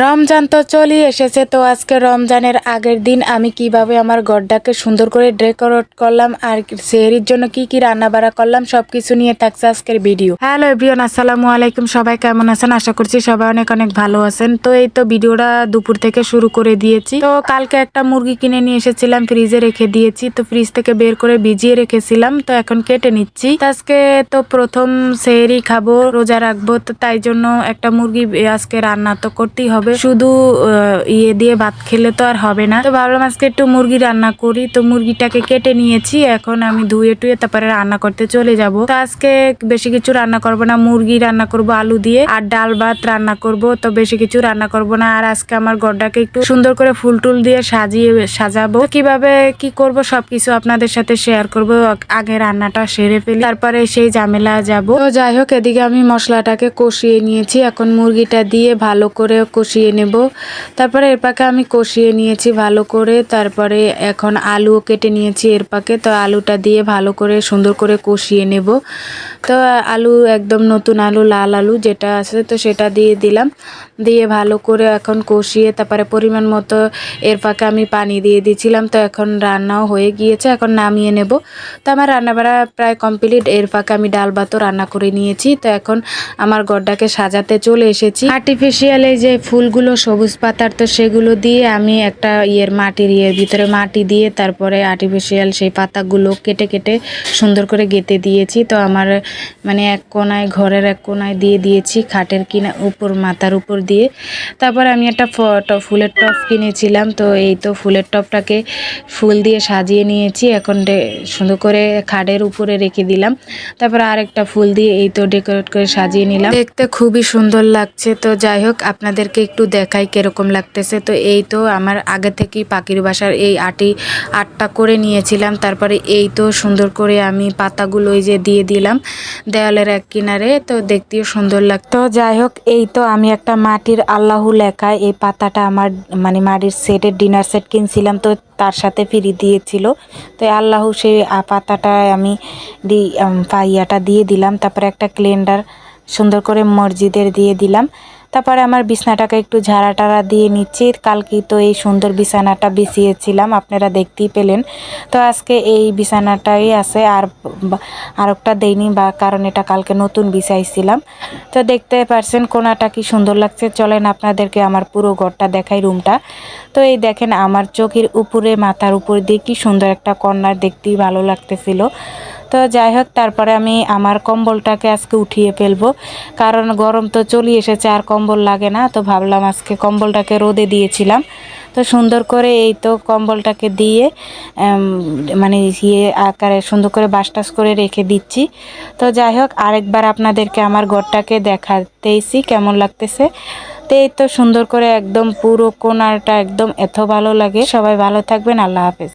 রমজান তো চলে এসেছে, তো আজকে রমজানের আগের দিন আমি কীভাবে আমার গড্ডাকে সুন্দর করে ডেকোরেট করলাম, আর সেহরির জন্য কি কি রান্না বাড়া করলাম, সবকিছু নিয়ে থাকছে আজকের ভিডিও। হ্যালো এভরিওয়ান, আসসালামু আলাইকুম, সবাই কেমন আছেন? আশা করছি সবাই অনেক অনেক ভালো আছেন। তো এই তো ভিডিওটা দুপুর থেকে শুরু করে দিয়েছি। তো কালকে একটা মুরগি কিনে নিয়ে এসেছিলাম, ফ্রিজে রেখে দিয়েছি, তো ফ্রিজ থেকে বের করে ভিজিয়ে রেখেছিলাম, তো এখন কেটে নিচ্ছি। আজকে তো প্রথম সেহরি খাব, রোজা রাখব, তো তাই জন্য একটা মুরগি আজকে রান্না তো করতেই হবে। শুধু আহ, ইয়ে দিয়ে ভাত খেলে তো আর হবে না। তো ভাবলাম আজকে একটু মুরগি রান্না করি। তো মুরগিটাকে কেটে নিয়েছি। এখন আমি ধুয়ে টুয়ে তারপরে রান্না করতে চলে যাব। তো আজকে বেশি কিছু রান্না করব না। মুরগি রান্না করব আলু দিয়ে। আর ডাল ভাত রান্না করব। তো বেশি কিছু রান্না করব না। আর আজকে আমার গড্ডাকে একটু সুন্দর করে ফুল টুল দিয়ে সাজিয়ে সাজাবো। কীভাবে কি করব সবকিছু আপনাদের সাথে শেয়ার করব। আগে রান্নাটা সেরে ফেলি। তারপরে সেই ঝামেলা যাব। তো যাই হোক এদিকে আমি মশলাটাকে কষিয়ে নিয়েছি। এখন মুরগিটা দিয়ে ভালো করে কষিয়ে নেব। তারপরে এর পাকে আমি কষিয়ে নিয়েছি ভালো করে। তারপরে এখন আলুও কেটে নিয়েছি এর পাকে। তো আলুটা দিয়ে ভালো করে সুন্দর করে কষিয়ে নেব। তো আলু একদম নতুন আলু, লাল আলু যেটা আছে তো সেটা দিয়ে দিলাম। দিয়ে ভালো করে এখন কষিয়ে তারপরে পরিমাণ মতো এর পাকে আমি পানি দিয়ে দিয়েছিলাম। তো এখন রান্নাও হয়ে গিয়েছে, এখন নামিয়ে নেব। তো আমার রান্নাবাড়া প্রায় কমপ্লিট। এর ফাঁকে আমি ডাল ভাতও রান্না করে নিয়েছি। তো এখন আমার গড্ডাকে সাজাতে চলে এসেছি। আর্টিফিশিয়াল এই যে ফুলগুলো, সবুজ পাতার তো সেগুলো দিয়ে আমি একটা ইয়ের মাটির ইয়ের ভিতরে মাটি দিয়ে তারপরে আর্টিফিশিয়াল সেই পাতাগুলো কেটে কেটে সুন্দর করে গেঁথে দিয়েছি। তো আমার মানে এক কোনায়, ঘরের এক কোনায় দিয়ে দিয়েছি খাটের কিনা, উপর, মাথার উপর দিয়ে। তারপর আমি একটা ফুলের টপ কিনেছিলাম। তো এই তো ফুলের টপটাকে ফুল দিয়ে সাজিয়ে নিয়েছি। এখন সুন্দর করে খাটের উপরে রেখে দিলাম। তারপর আরেকটা ফুল দিয়ে এই তো ডেকোরেট করে সাজিয়ে নিলাম। দেখতে খুবই সুন্দর লাগছে। তো যাই হোক, আপনাদেরকে একটু দেখাই কীরকম লাগতেছে। তো এই তো আমার আগে থেকেই পাখির বাসার এই আটি, আটটা করে নিয়েছিলাম। তারপরে এই তো সুন্দর করে আমি পাতাগুলো ওই যে দিয়ে দিলাম দেওয়ালের এক কিনারে। তো দেখতেও সুন্দর লাগতো যাই হোক, এই তো আমি একটা মাটির আল্লাহু লেখা এই পাতাটা আমার মানে মাটির সেটের ডিনার সেট কিনছিলাম। তো তার সাথে ফিরি দিয়েছিল। তো আল্লাহ সেই পাতাটায় আমি দি পাইয়াটা দিয়ে দিলাম। তারপরে একটা ক্লেন্ডার সুন্দর করে মসজিদের দিয়ে দিলাম। তারপরে আমার বিছনাটাকে একটু ঝাড়া টাড়া দিয়ে নিচ্ছি। কালকে তো এই সুন্দর বিছানাটা বিছিয়েছিলাম, আপনারা দেখতেই পেলেন। তো আজকে এই বিছানাটাই আছে, আর বা- আর একটা দেইনি বা কারণ এটা কালকে নতুন বিছাইছিলাম। তো দেখতে পারছেন কোনাটা কি সুন্দর লাগছে। চলেন আপনাদেরকে আমার পুরো ঘরটা দেখাই রুমটা। তো এই দেখেন আমার চোখের উপরে, মাথার উপর দিয়ে কি সুন্দর একটা কর্নার দেখতেই ভালো লাগতেছিল। তো যাই হোক, তারপরে আমি আমার কম্বলটাকে আজকে উঠিয়ে ফেলব। কারণ গরম তো চলে এসেছে, আর কম্বল লাগে না, তো ভাবলাম আজকে কম্বলটাকে রোদে দিয়েছিলাম। তো সুন্দর করে এই তো কম্বলটাকে দিয়ে মানে ইয়ে আকারে সুন্দর করে বাসটাস করে রেখে দিচ্ছি। তো যাই হোক, আরেকবার আপনাদেরকে আমার ঘরটাকে দেখাতেইছি, কেমন লাগতেছে? তো এই তো সুন্দর করে একদম পুরো কোনারটা একদম এত ভালো লাগে। সবাই ভালো থাকবেন, আল্লাহ হাফেজ।